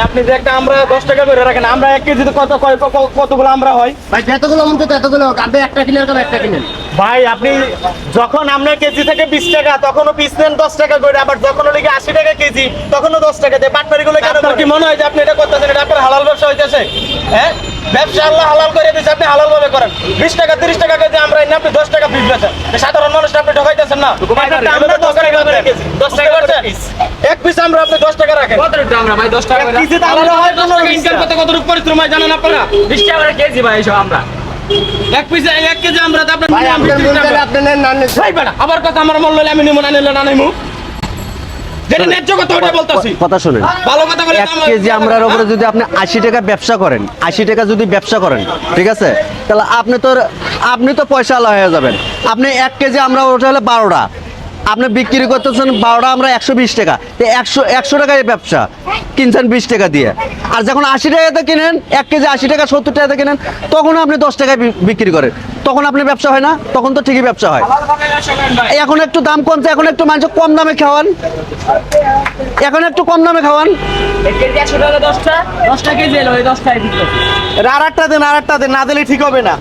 আপনি যে একটা আমরা দশ টাকা করে রাখেন আমরা এক কেজিতে কত কতগুলো আমরা হয়? ভাই যতগুলো মন ততগুলো আপনি একটা কিনে রাখবেন একটা কিনেন? ভাই আপনি যখন আপনার কেজি থেকে বিশ টাকা তখনও পিস নেন দশ টাকা করে আবার যখন লিগে আশি টাকা কেজি তখনও দশ টাকা দেয় বাটপারি গুলো কেন কি মনে হয় যে আপনি এটা করতেছেন? এটা আপনার হালাল ব্যবসা হইতেছে? হ্যাঁ? ব্যবসা আল্লাহ হালাল করে দিয়েছে আপনি হালাল ভাবে করেন। বিশ টাকা তিরিশ টাকা কেজি আমরা এনে আপনি দশ টাকা পিস বেচেন। সাধারণ মানুষ আপনি ঠকাইতেছেন না। দশ টাকা এক পিস আমরা আপনি দশ টাকা রাখেন। কত আমরা ভাই? দশ টাকা হয় ইনকাম করতে কতটুকু পরিশ্রম হয় জানেন আপনারা? বিশ টাকা কেজি ভাই এসব আমরা। এক পিস এক কেজি আমরা আপনার মন আবার কথা আমার মন লইলে আমি নিমু না নিলে না নিমু। যেটা ন্যায্য কথা ওটা বলতাছি। কথা শুনেন। ভালো কথা বলে এক কেজি আমরার উপরে যদি আপনি টাকা ব্যবসা করেন আশি টাকা যদি ব্যবসা করেন ঠিক আছে? তাহলে আপনি তো আপনি তো পয়সা আলা হয়ে যাবেন। আপনি এক কেজি আমরা ওটা হলে বারোটা। আপনি বিক্রি করতেছেন বারোটা আমরা একশো বিশ টাকা। তো একশো একশো টাকায় ব্যবসা। কিনছেন বিশ টাকা দিয়ে। আর যখন আশি টাকাতে কিনেন এক কেজি আশি টাকা সত্তর টাকাতে কিনেন তখন আপনি দশ টাকায় বিক্রি করেন। তখন আপনি ব্যবসা হয় না? তখন তো ঠিকই ব্যবসা হয়। এখন একটু দাম কমছে এখন একটু মানুষ কম দামে খাওয়ান। এখন একটু কম দামে খাওয়ান। আর আটটা দেন আর একটা দেন না দিলে ঠিক হবে না।